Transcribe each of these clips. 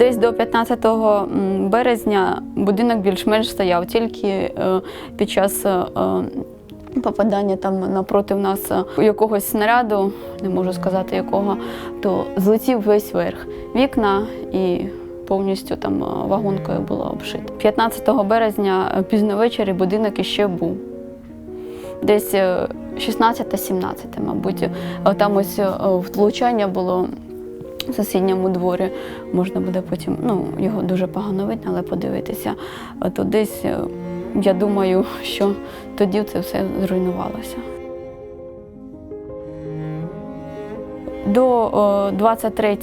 Десь до 15 березня будинок більш-менш стояв, тільки е, під час е, е, попадання там напроти нас якогось снаряду, не можу сказати якого, то злетів весь верх. Вікна і повністю там вагонкою було обшито. 15 березня пізно ввечері будинок іще був. Десь е, 16-17, мабуть. Там ось влучання було в сусідньому дворі. Можна буде потім, ну, його дуже погано видно, але подивитися. Е, То десь, е, я думаю, що тоді це все зруйнувалося. До е, 23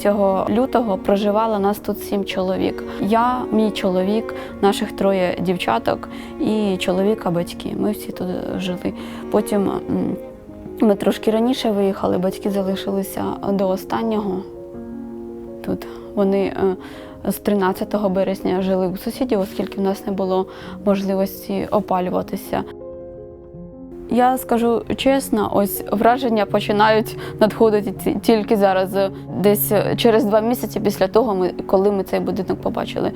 лютого проживало нас тут сім чоловік. Я, мій чоловік, наших троє дівчаток і чоловіка батьки. Ми всі тут жили. Потім ми трошки раніше виїхали, батьки залишилися до останнього тут. Вони е, з 13 березня жили у сусідів, оскільки в нас не було можливості опалюватися. Я скажу чесно, ось враження починають надходити тільки зараз, е, десь е, через два місяці після того, коли ми цей будинок побачили.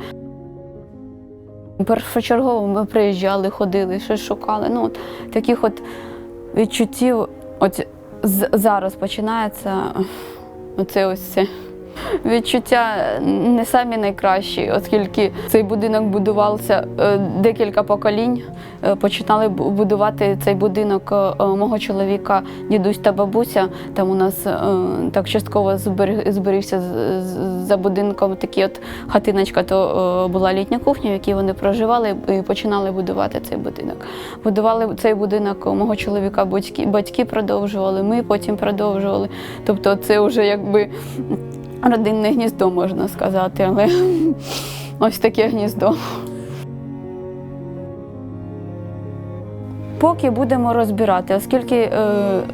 Першочергово ми приїжджали, ходили, щось шукали. Ну, от, таких от відчуттів, от зараз починається оце ось це. Відчуття не самі найкращі, оскільки цей будинок будувався е, декілька поколінь. Е, Починали будувати цей будинок е, мого чоловіка, дідусь та бабуся. Там у нас так частково зберіг- зберігся за будинком такі от хатиночка, то була літня кухня, в якій вони проживали і починали будувати цей будинок. Будували цей будинок мого чоловіка батьки, батьки продовжували, ми потім продовжували. Тобто це вже якби родинне гніздо, можна сказати, але ось таке гніздо. Поки будемо розбирати, оскільки е,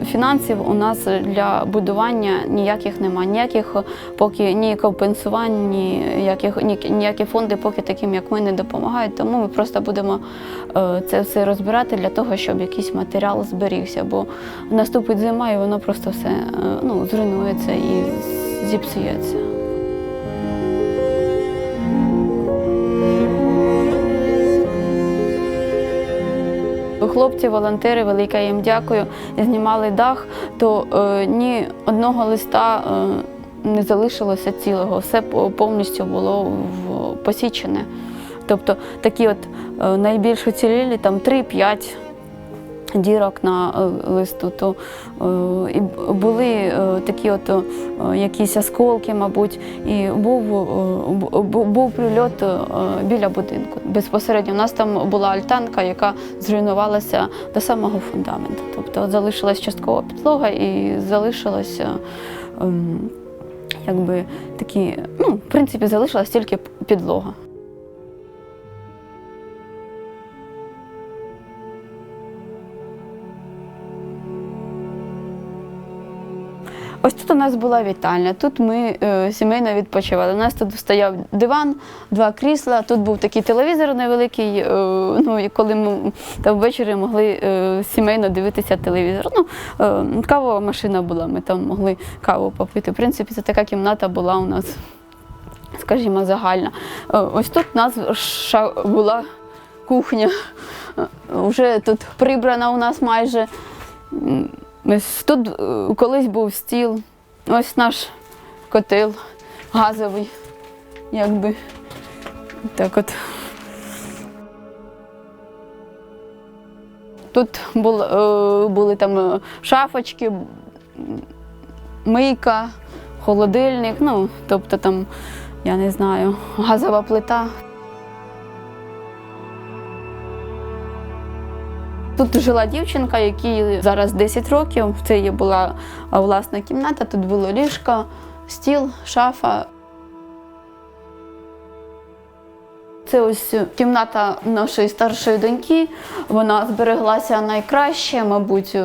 фінансів у нас для будування ніяких немає, ніяких поки ні компенсувань, ні, ніяких, ні, ніякі фонди поки таким, як ми, не допомагають. Тому ми просто будемо е, це все розбирати для того, щоб якийсь матеріал зберігся. Бо наступить зима і воно просто все е, ну, зруйнується і зіпсується. Хлопці, волонтери, велике їм дякую, знімали дах, то е, ні одного листа е, не залишилося цілого, все повністю було в, посічене. Тобто такі от е, найбільш уцілілі, там 3-5 дірок на е, листу, то е, і були е, такі от якісь осколки, мабуть, і був, бу- бу- був прильот біля будинку. Безпосередньо у нас там була альтанка, яка зруйнувалася до самого фундаменту. Тобто залишилась часткова підлога і залишилася. ем, Якби такі, ну, в принципі, залишилась тільки підлога. Ось тут у нас була вітальня. Тут ми е, сімейно відпочивали. У нас тут стояв диван, два крісла. Тут був такий телевізор невеликий. Е, ну коли ми там ввечері могли е, сімейно дивитися телевізор. Ну, е, кавова машина була, ми там могли каву попити. В принципі, це така кімната була у нас, скажімо, загальна. Е, ось тут у нас була кухня. Е, Вже тут прибрана у нас майже. Ось тут е, колись був стіл, ось наш котел газовий, якби так от. Тут бул, е, були там е, шафочки, мийка, холодильник, ну, тобто там, я не знаю, газова плита. Тут жила дівчинка, якій зараз 10 років. Це її була власна кімната, тут було ліжко, стіл, шафа. Це ось кімната нашої старшої доньки. Вона збереглася найкраще, мабуть. е,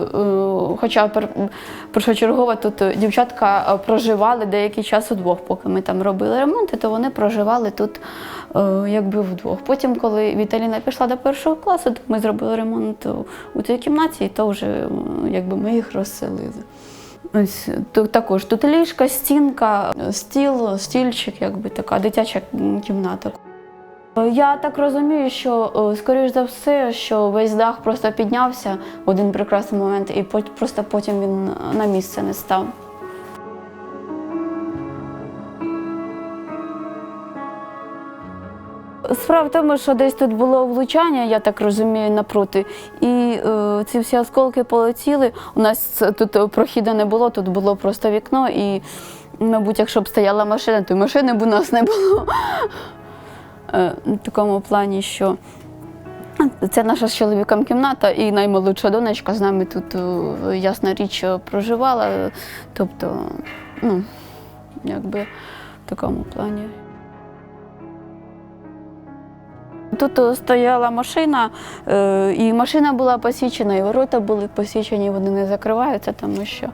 Хоча пер- першочергово тут дівчатка проживали деякий час удвох, поки ми там робили ремонти, то вони проживали тут е, якби вдвох. Потім, коли Віталіна пішла до першого класу, то ми зробили ремонт у цій кімнаті, і то вже е, якби ми їх розселили. Ось тут також тут ліжка, стінка, стіл, стільчик, якби така дитяча кімната. Я так розумію, що е, скоріш за все, що весь дах просто піднявся в один прекрасний момент, і просто потім він на місце не став. Справа в тому, що десь тут було влучання, я так розумію, напроти. І е, ці всі осколки полетіли. У нас тут прохіду не було, тут було просто вікно. І, мабуть, якщо б стояла машина, то машини б у нас не було. Е, в такому плані, що це наша з чоловіком кімната, і наймолодша донечка з нами тут, е, ясна річ, проживала. Тобто, ну, якби в такому плані. Тут е, стояла машина, е, і машина була посічена, і ворота були посічені, вони не закриваються, тому що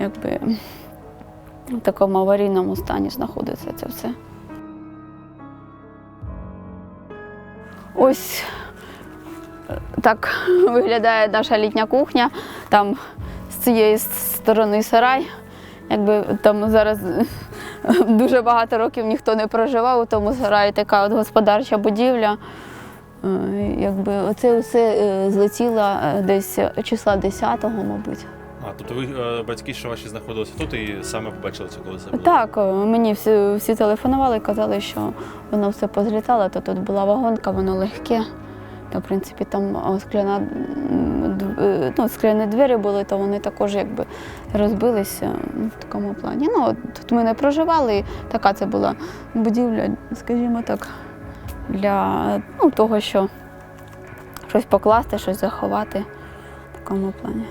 якби, в такому аварійному стані знаходиться це все. Ось е, так виглядає наша літня кухня. Там з цієї сторони сарай. Якби там зараз дуже багато років ніхто не проживав у тому сараї, така от господарча будівля. Е, Якби оце все е, злетіло е, десь числа 10-го, мабуть. А, тобто ви е, батьки, що ваші знаходилися тут і саме побачили це, коли це було? Так, е, мені всі, всі телефонували і казали, що воно все позлітало, то тут була вагонка, воно легке. То, в принципі, там скляна, е, ну, скляні двері були, то вони також якби розбилися в такому плані. Ну, тут ми не проживали, і така це була будівля, скажімо так, для ну, того, що щось покласти, щось заховати в такому плані.